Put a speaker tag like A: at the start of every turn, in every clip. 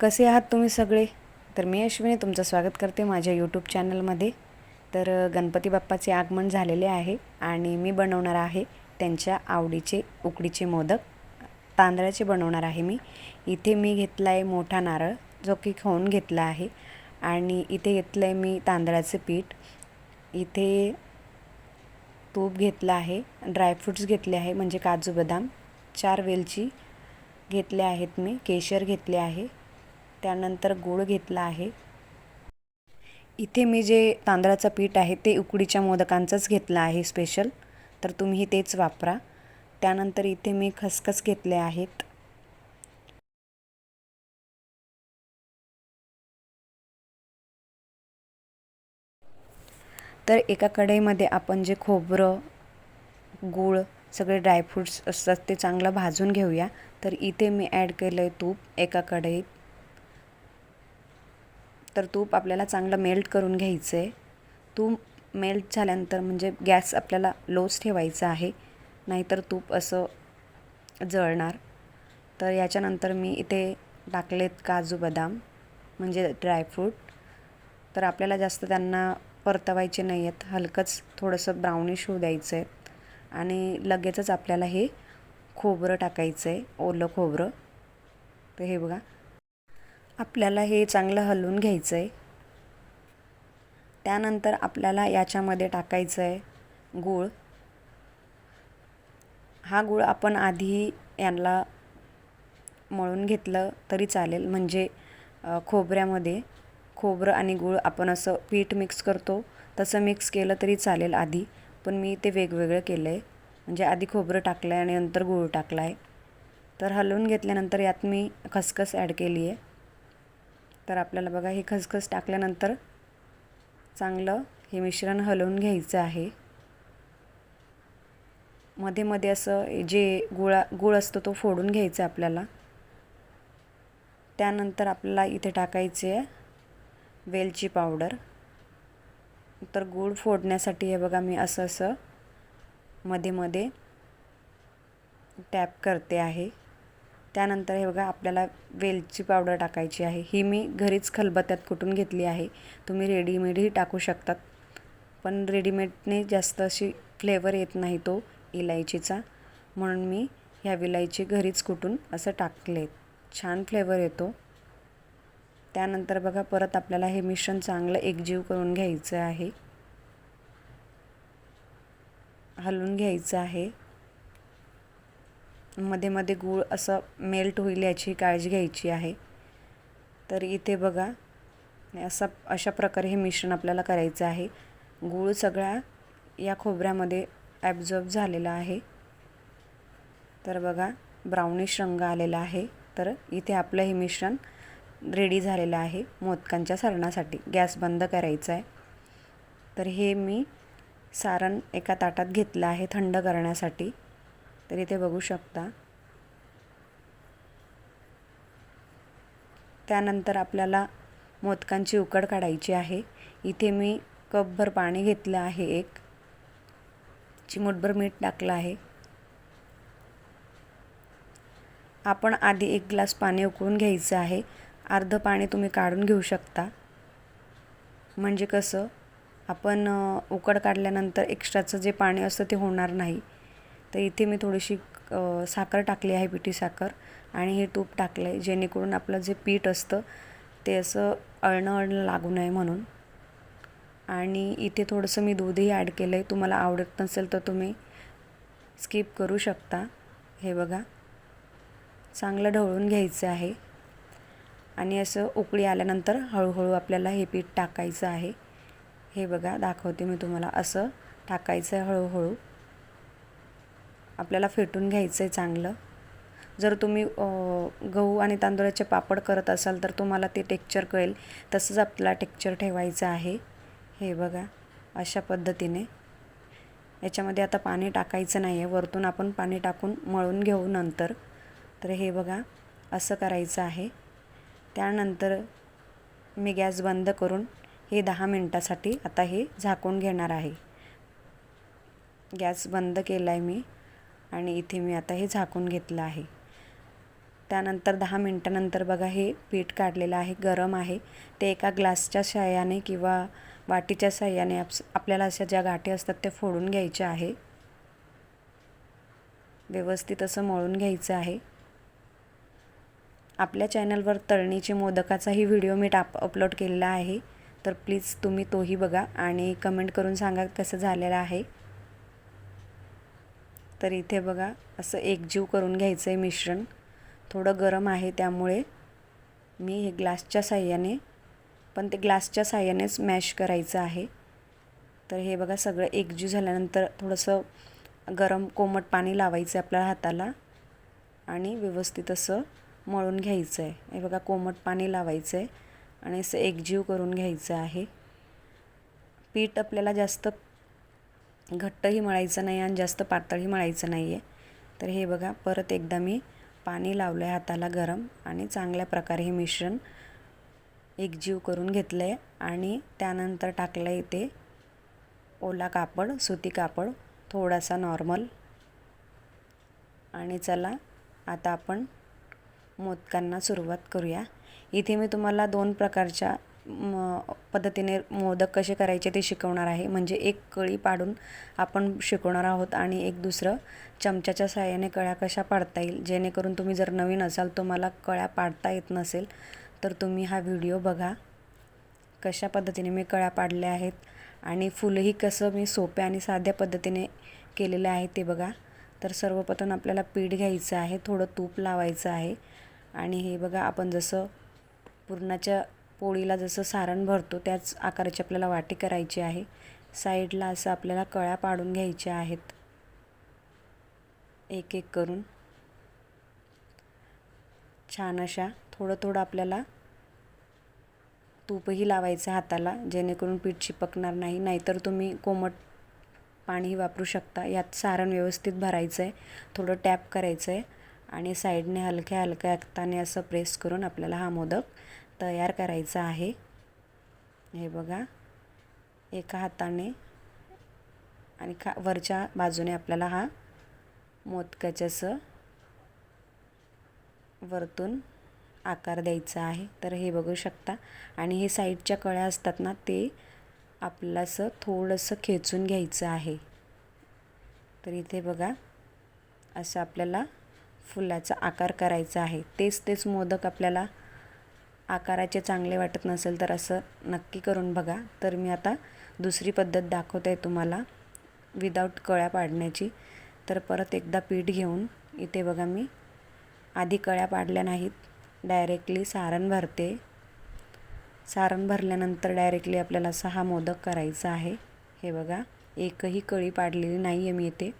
A: कसे आहात तुम्ही सगळे? तर मी अश्विनी तुमचं स्वागत करते माझ्या यूट्यूब चॅनलमध्ये तर गणपती बाप्पाचे आगमन झालेले आहे आणि मी बनवणार आहे त्यांच्या आवडीचे उकडीचे मोदक. तांदळाचे बनवणार आहे मी. इथे मी घेतला आहे मोठा नारळ जो की खाऊन घेतला आहे. आणि इथे घेतलं आहे मी तांदळाचं पीठ. इथे तूप घेतलं आहे ड्रायफ्रूट्स घेतले आहे म्हणजे काजू बदाम. चार वेलची घेतले आहेत मी केशर घेतले आहे. त्यानंतर गूळ घेतला आहे. इथे मी जे तांदळाचं पीठ आहे ते उकडीच्या मोदकांचंच घेतलं आहे स्पेशल तर तुम्ही तेच वापरा. त्यानंतर इथे मी खसखस घेतले आहेत. तर एका कढईमध्ये आपण जे खोबरं गूळ सगळे ड्रायफ्रूट्स असतात ते चांगलं भाजून घेऊया. तर इथे मी ॲड केलं आहे तूप एका कढईत. तर तूप आपल्याला चांगलं मेल्ट करून घ्यायचं आहे तूप मेल्ट झाल्यानंतर म्हणजे गॅस आपल्याला लोच ठेवायचा आहे. नाहीतर तूप असं जळणार. तर याच्यानंतर मी इथे टाकलेत काजू बदाम म्हणजे ड्रायफ्रूट तर आपल्याला जास्त त्यांना परतवायचे नाही आहेत हलकंच थोडंसं ब्राउनिश होऊ द्यायचं आहे आणि लगेचच आपल्याला हे खोबरं टाकायचं आहे ओलं खोबरं. तर हे बघा. आपल्याला हे चांगलं हलवून घ्यायचं आहे त्यानंतर आपल्याला याच्यामध्ये टाकायचं आहे गूळ. हा गूळ आपण आधी यांना मळून घेतलं तरी चालेल. म्हणजे खोबऱ्यामध्ये खोबरं आणि गूळ आपण असं पीठ मिक्स करतो. तसं मिक्स केलं तरी चालेल आधी. पण मी ते वेगवेगळं केलं आहे म्हणजे आधी खोबरं टाकलं आहे आणि नंतर गूळ टाकला आहे तर हलवून घेतल्यानंतर यात मी खसखस ॲड केली आहे तर आपल्याला बघा हे खसखस टाकल्यानंतर चांगलं हे मिश्रण हलवून घ्यायचं आहे. मध्ये मध्ये असं जे गुळा गूळ असतो तो फोडून घ्यायचा आपल्याला. त्यानंतर आपल्याला इथे टाकायचे आहे वेलची पावडर. तर गूळ फोडण्यासाठी हे बघा मी असं असं मध्ये मध्ये टॅप करते आहे. त्यानंतर हे बघा आपल्याला वेलची पावडर टाकायची आहे. ही मी घरीच खलबत्त्यात कुटून घेतली आहे. तुम्ही रेडीमेडही टाकू शकतात. पण रेडीमेडने जास्त अशी फ्लेवर येत नाही तो इलायचीचा. म्हणून मी ह्या विलायची घरीच कुटून असं टाकले. छान फ्लेवर येतो. त्यानंतर बघा परत आपल्याला हे मिश्रण चांगलं एकजीव करून घ्यायचं आहे. हलवून घ्यायचं आहे. मध्ये मध्ये गूळ असं मेल्ट होईल याची काळजी घ्यायची आहे. तर इथे बघा असा अशा प्रकारे हे मिश्रण आपल्याला करायचं आहे. गूळ सगळ्या या खोबऱ्यामध्ये ॲब्झॉर्ब झालेला आहे. तर बघा ब्राउनिश रंग आलेला आहे. तर इथे आपलं हे मिश्रण रेडी झालेलं आहे मोदकांच्या सारणासाठी. गॅस बंद करायचा आहे. तर हे मी सारण एका ताटात घेतलं आहे थंड करण्यासाठी. तर इथे बघू शकता. त्यानंतर आपल्याला मोदकांची उकड काढायची आहे. इथे मी कपभर पाणी घेतलं आहे एक. चिमूटभर मीठ टाकलं आहे. आपण आधी एक ग्लास पाणी उकळून घ्यायचं आहे. अर्धं पाणी तुम्ही काढून घेऊ शकता. म्हणजे कसं? आपण उकड काढल्यानंतर एक्स्ट्राचं जे पाणी असतं ते होणार नाही. तर इथे मी थोडीशी साखर टाकली आहे पिठी साखर. आणि हे तूप टाकलं आहे जेणेकरून आपलं जे पीठ असतं ते असं अळणं अळणं लागू नये म्हणून. आणि इथे थोडंसं मी दूधही ॲड केलं आहे तुम्हाला आवडत नसेल तर तुम्ही स्किप करू शकता. हे बघा. चांगलं ढवळून घ्यायचं आहे. आणि असं उकळी आल्यानंतर हळूहळू आपल्याला हे पीठ टाकायचं आहे. हे बघा दाखवते मी तुम्हाला. असं टाकायचं आहे हळूहळू. आपल्याला फेटून घ्यायचं आहे चांगलं. जर तुम्ही गहू आणि तांदूळाचे पापड करत असाल तर तुम्हाला ते टेक्चर कळेल. तसंच आपल्याला टेक्चर ठेवायचं आहे. हे बघा अशा पद्धतीने. याच्यामध्ये आता पाणी टाकायचं नाही आहे वरतून आपण पाणी टाकून मळून घेऊ नंतर. तर हे बघा असं करायचं आहे. त्यानंतर मी गॅस बंद करून हे दहा मिनटासाठी आता हे झाकून घेणार आहे. गॅस बंद केला आहे मी. आणि इथे मी आता हे झाकून घेतलं आहे. त्यानंतर दहा मिनटानंतर बघा हे पीठ काढलेलं आहे गरम आहे. ते एका ग्लासच्या साह्याने किंवा वाटीच्या सहाय्याने आप आपल्याला अशा ज्या गाठी असतात त्या फोडून घ्यायच्या आहे. व्यवस्थित असं मळून घ्यायचं आहे. आपल्या चॅनलवर तळणीचे मोदकाचाही व्हिडिओ मी टाप अपलोड केलेला आहे. तर प्लीज तुम्ही तोही बघा आणि कमेंट करून सांगा कसं झालेलं आहे. तर इथे बघा असं एकजीव करून घ्यायचं आहे मिश्रण. थोडं गरम आहे त्यामुळे मी हे ग्लासच्या साह्याने पण ते ग्लासच्या साह्यानेच मॅश करायचं आहे. तर हे बघा सगळं एकजीव झाल्यानंतर थोडंसं गरम कोमट पाणी लावायचं आहे आपल्या हाताला आणि व्यवस्थित असं मळून घ्यायचं आहे हे बघा कोमट पाणी लावायचं आहे आणि असं एकजीव करून घ्यायचं आहे. पीठ आपल्याला जास्त घट्टही मळायचं नाही आणि जास्त पातळही मळायचं नाही आहे तर हे बघा परत एकदा मी पाणी लावलं आहे हाताला गरम आणि चांगल्या प्रकारे हे मिश्रण एकजीव करून घेतलं आहे आणि त्यानंतर टाकलं आहे इथे ओला कापड सुती कापड थोडासा नॉर्मल. आणि चला आता आपण मोदकांना सुरुवात करूया. इथे मी तुम्हाला दोन प्रकारच्या पद्धतीने मोदक कसे करायचे ते शिकवणार आहे. म्हणजे एक कळी पाडून आपण शिकवणार आहोत आणि एक दुसरं चमच्याच्या साहाय्याने कळ्या कशा पाडता येईल. जेणेकरून तुम्ही जर नवीन असाल तुम्हाला कळ्या पाडता येत नसेल तर तुम्ही हा व्हिडिओ बघा. कशा पद्धतीने मी कळ्या पाडल्या आहेत आणि फुलंही कसं मी सोप्या आणि साध्या पद्धतीने केलेलं आहे ते बघा. तर सर्वप्रथम आपल्याला पीठ घ्यायचं आहे थोडं तूप लावायचं आहे. आणि हे बघा आपण जसं पुरणाच्या पोळीला जसं सारण भरतो त्याच आकाराची आपल्याला वाटी करायची आहे. साईडला असं आपल्याला कळ्या पाडून घ्यायच्या आहेत. एक एक करून. छान अशा थोडं थोडं आपल्याला तूपही लावायचं हाताला जेणेकरून पीठ चिपकणार नाही. नाहीतर तुम्ही कोमट पाणीही वापरू शकता. यात सारण व्यवस्थित भरायचं आहे थोडं टॅप करायचं आहे आणि साईडने हलक्या हलक्या हाताने असं प्रेस करून आपल्याला हा मोदक तयार करायचा आहे. हे बघा. एका हाताने आणि खा वरच्या बाजूने आपल्याला हा मोदकाच्यासं असं वरतून आकार द्यायचा आहे. तर हे बघू शकता. आणि हे साईडच्या कळ्या असतात ना ते आपलं असं थोडंसं खेचून घ्यायचं आहे. तर इथे बघा असं आपल्याला फुलाचा आकार करायचा आहे. तेच तेच मोदक आपल्याला आकाराचे चांगले वाटत नसेल तर असं नक्की करून बघा. तर मी आता दुसरी पद्धत दाखवते आहे तुम्हाला. विदाऊट कळ्या पाडण्याची. तर परत एकदा पीठ घेऊन इथे बघा मी. आधी कळ्या पाडल्या नाहीत. डायरेक्टली सारण भरते. सारण भरल्यानंतर डायरेक्टली आपल्याला असा हा मोदक करायचा आहे. हे बघा. एकही कळी पाडलेली नाही आहे मी इथे.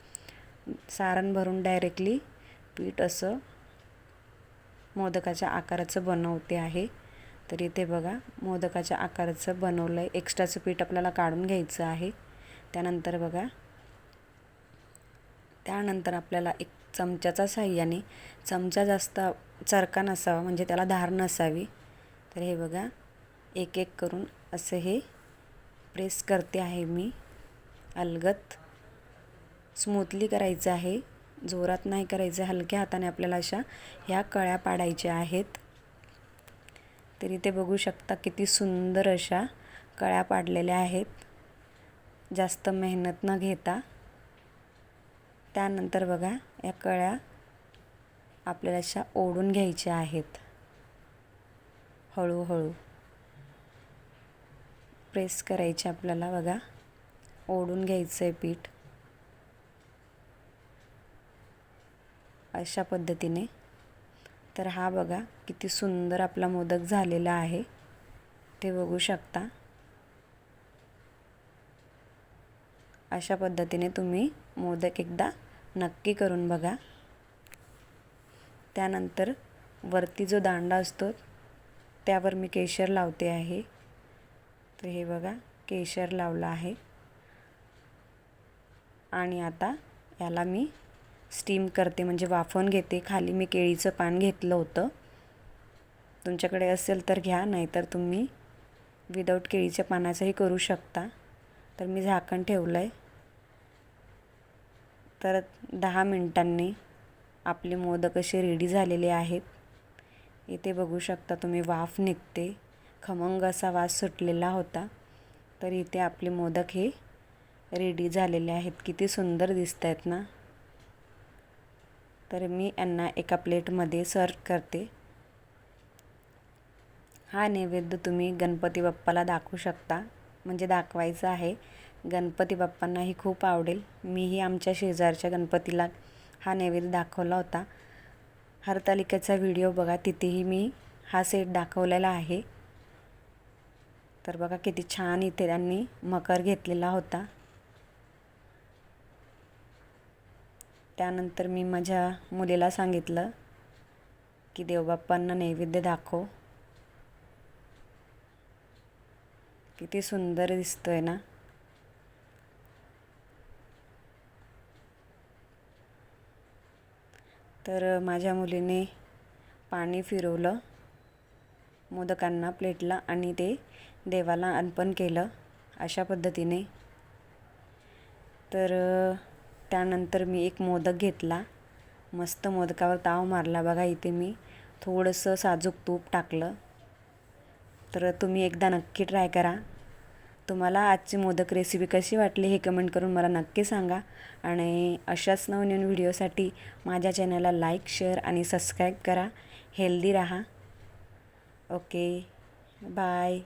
A: सारण भरून डायरेक्टली पीठ असं मोदकाच्या आकाराचं बनवते आहे. तर इथे बघा मोदकाच्या आकाराचं बनवलं आहे एक्स्ट्राचं पीठ आपल्याला काढून घ्यायचं आहे. त्यानंतर बघा त्यानंतर आपल्याला एक चमच्याचा साह्याने चमचा जास्त चरका नसावा म्हणजे त्याला धार नसावी. तर हे बघा एक एक करून असं हे प्रेस करते आहे मी. अलगत स्मूथली करायचं आहे. जोरात नाही करायचं. हलक्या हाताने आपल्याला अशा ह्या कळ्या पाडायच्या आहेत. तर इथे बघू शकता किती सुंदर अशा कळ्या पाडलेल्या आहेत. जास्त मेहनत न घेता. त्यानंतर बघा या कळ्या आपल्याला अशा ओढून घ्यायच्या आहेत. हळूहळू. प्रेस करायचे आपल्याला बघा. ओढून घ्यायचं आहे पीठ. अशा पद्धतीने. तर हा बघा किती सुंदर आपला मोदक झालेला आहे. ते बघू शकता. अशा पद्धतीने तुम्ही मोदक एकदा नक्की करून बघा. त्यानंतर वरती जो दांडा असतो त्यावर मी केशर लावते आहे. तर हे बघा केशर लावलं आहे. आणि आता याला मी स्टीम करते म्हणजे वाफवून घेते. खाली मी केळीचं पान घेतलं होतं. तुमच्याकडे असेल तर घ्या नाहीतर तुम्ही विदाऊट केळीच्या पानाचंही करू शकता. तर मी झाकण ठेवलं आहे तर दहा मिनटांनी आपले मोदक असे रेडी झालेले आहेत. इथे बघू शकता तुम्ही वाफ निघते. खमंग असा वास सुटलेला होता. तर इथे आपले मोदक हे रेडी झालेले आहेत. किती सुंदर दिसत आहेत ना? तर मी यांना एका प्लेटमध्ये सर्व करते. हा नैवेद्य तुम्ही गणपती बाप्पाला दाखवू शकता. म्हणजे दाखवायचं आहे गणपती बाप्पांनाही खूप आवडेल. मीही आमच्या शेजारच्या गणपतीला हा नैवेद्य दाखवला होता. हरतालिकेचा व्हिडिओ बघा तिथेही मी हा सेट दाखवलेला आहे. तर बघा किती छान इथे त्यांनी मकर घेतलेला होता. त्यानंतर मी माझ्या मुलीला सांगितलं की देवबाप्पांना नैवेद्य दाखव. किती सुंदर दिसतोय ना. तर माझ्या मुलीने पाणी फिरवलं मोदकांना प्लेटला आणि ते देवाला अर्पण केलं अशा पद्धतीने. तर त्यानंतर मी एक मोदक घेतला. मस्त मोदकावर ताव मारला बघा इथे मी. थोडंसं साजूक तूप टाकलं. तर तुम्ही एकदा नक्की ट्राय करा. तुम्हाला आजची मोदक रेसिपी कशी वाटली हे कमेंट करून मला नक्की सांगा. आणि अशाच नवनवीन व्हिडिओसाठी माझ्या चॅनलला लाईक शेअर आणि सबस्क्राईब करा. हेल्दी राहा. Okay bye